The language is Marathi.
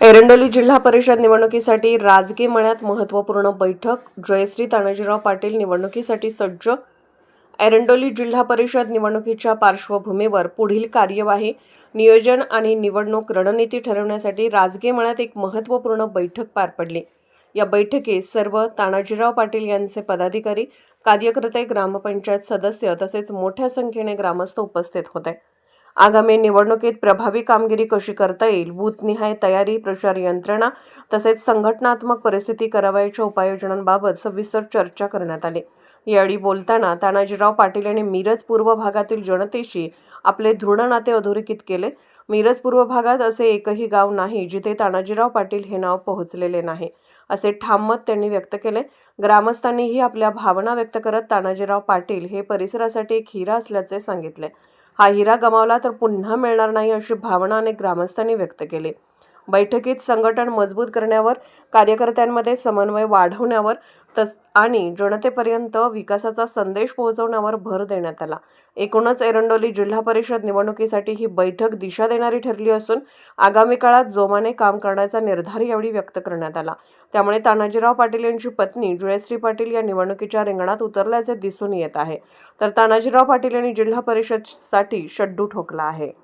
एरंडोली जिल्हा परिषद निवडणुकीसाठी राजगी मळ्यात महत्त्वपूर्ण बैठक. जयश्री तानाजीराव पाटील निवडणुकीसाठी सज्ज. एरंडोली जिल्हा परिषद निवडणुकीच्या पार्श्वभूमीवर पुढील कार्यवाही नियोजन आणि निवडणूक रणनीती ठरवण्यासाठी राजगे मळ्यात एक महत्त्वपूर्ण बैठक पार पडली. या बैठकीत सर्व तानाजीराव पाटील यांचे पदाधिकारी कार्यकर्ते ग्रामपंचायत सदस्य तसेच मोठ्या संख्येने ग्रामस्थ उपस्थित होते. आगामी निवडणुकीत प्रभावी कामगिरी कशी करता येईल? बूथनिहाय तयारी प्रचार यंत्रणा तसेच संघटनात्मक परिस्थिती करावयाच्या उपाययोजनांबाबत सविस्तर चर्चा करण्यात आली. यावेळी बोलताना तानाजीराव पाटील यांनी मिरज पूर्व भागातील जनतेशी आपले दृढ नाते अधोरेखित केले. मिरज पूर्व भागात असे एकही गाव नाही जिथे तानाजीराव पाटील हे नाव पोहोचलेले नाही असे ठाम मत त्यांनी व्यक्त केले. ग्रामस्थांनीही आपल्या भावना व्यक्त करत तानाजीराव पाटील हे परिसरासाठी एक हिरा असल्याचे सांगितले. हा हिरा गमावला तर पुन्हा मिळणार नाही अशी भावना अनेक ग्रामस्थांनी व्यक्त केली. बैठकीत संघटन मजबूत करण्यावर कार्यकर्त्यांमध्ये समन्वय वाढवण्यावर तस आणि जनतेपर्यंत विकासाचा संदेश पोहोचवण्यावर भर देण्यात आला. एकूणच एरंडोली जिल्हा परिषद निवडणुकीसाठी ही बैठक दिशा देणारी ठरली असून आगामी काळात जोमाने काम करण्याचा निर्धार यावेळी व्यक्त करण्यात आला. त्यामुळे तानाजीराव पाटील यांची पत्नी जयश्री पाटील या निवडणुकीच्या रिंगणात उतरल्याचे दिसून येत आहे. तर तानाजीराव पाटील यांनी जिल्हा परिषदसाठी शड्डू ठोकला आहे.